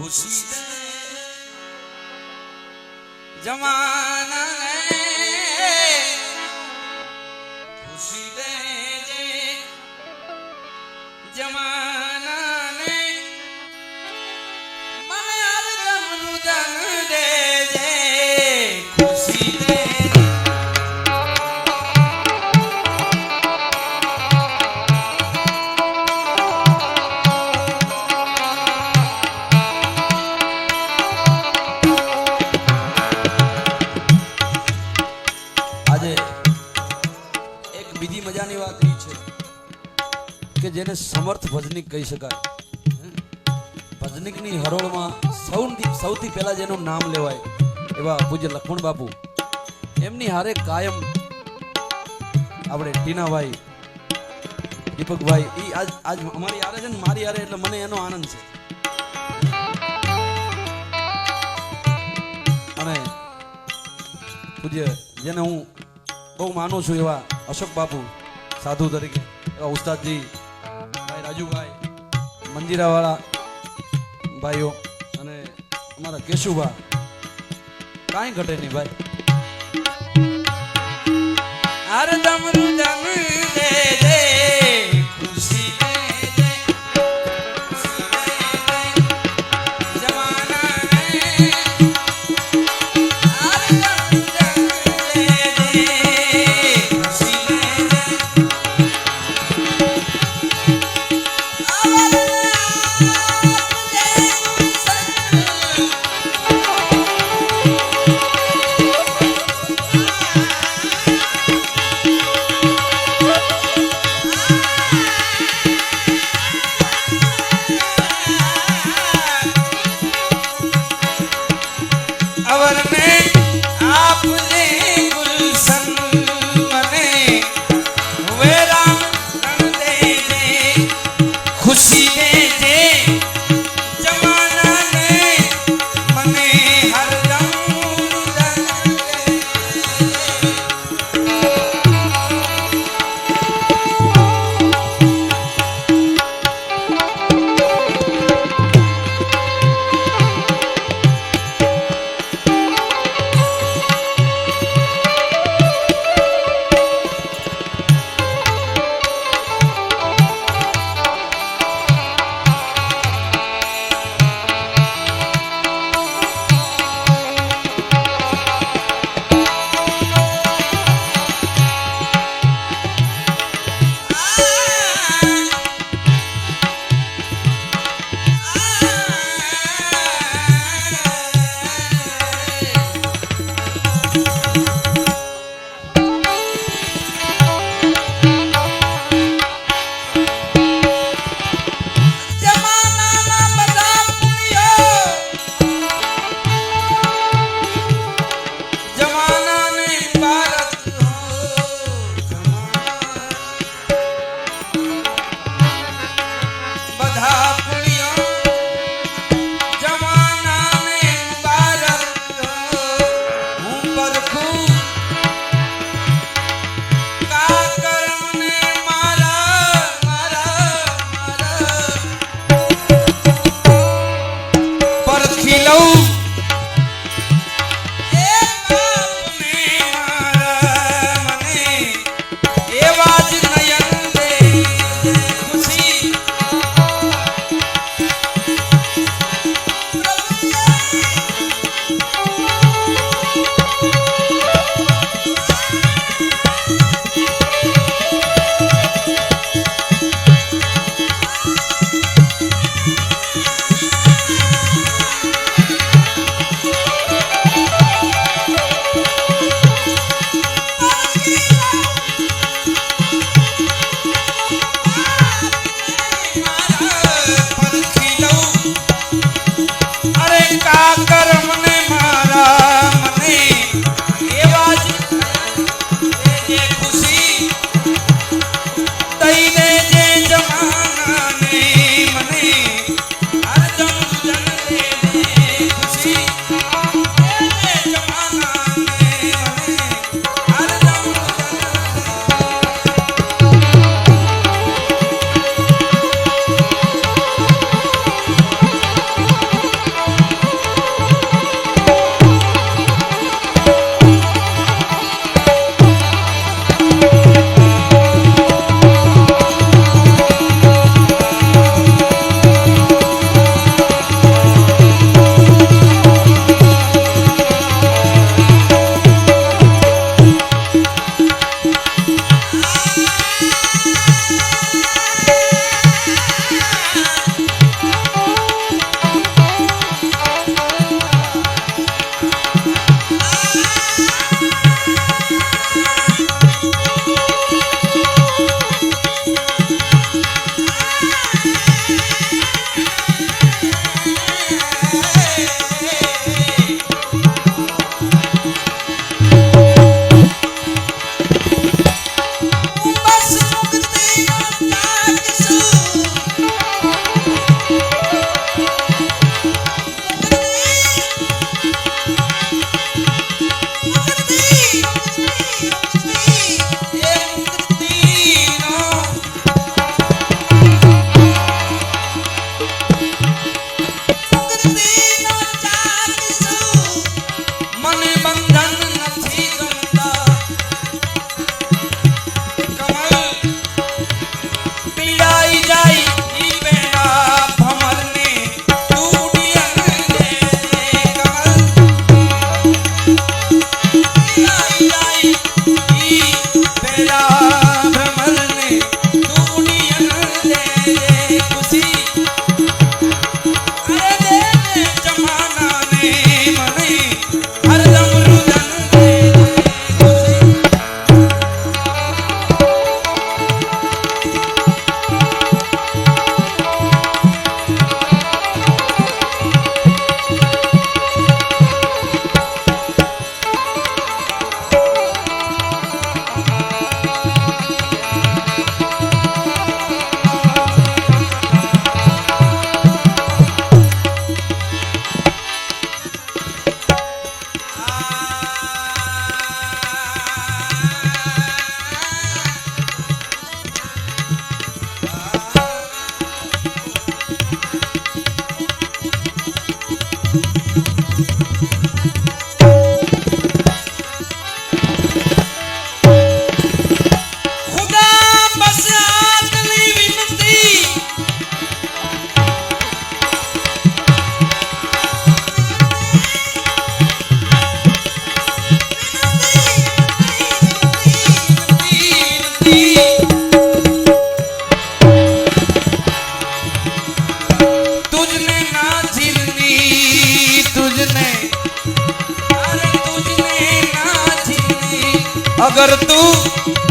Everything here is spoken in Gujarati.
ખુશી દે જમાના ખુશી દે જમાના ને મને અરદમનું જેને સમર્થ ભજનિક કહી શકાય. ભજનિકની હરોળમાં સૌથી સૌથી પહેલા જેનું નામ લેવાય એવા પૂજ્ય લખમણ બાપુ. એમની હારે કાયમ આપણે ટીનાભાઈ, દીપકભાઈ એ આજ આજ અમારી હારે છે ને મારી હારે એટલે મને એનો આનંદ છે. અને પૂજ્ય, જેને હું બહુ માનું છું એવા અશોક બાપુ, સાધુ તરીકે, એવા ઉસ્તાદજી રાજુભાઈ મંજીરાવાળા ભાઈઓ અને અમારા કેશુભા. કાંઈ ઘટે નહીં ભાઈ. હરદમ રુદમ અગર તું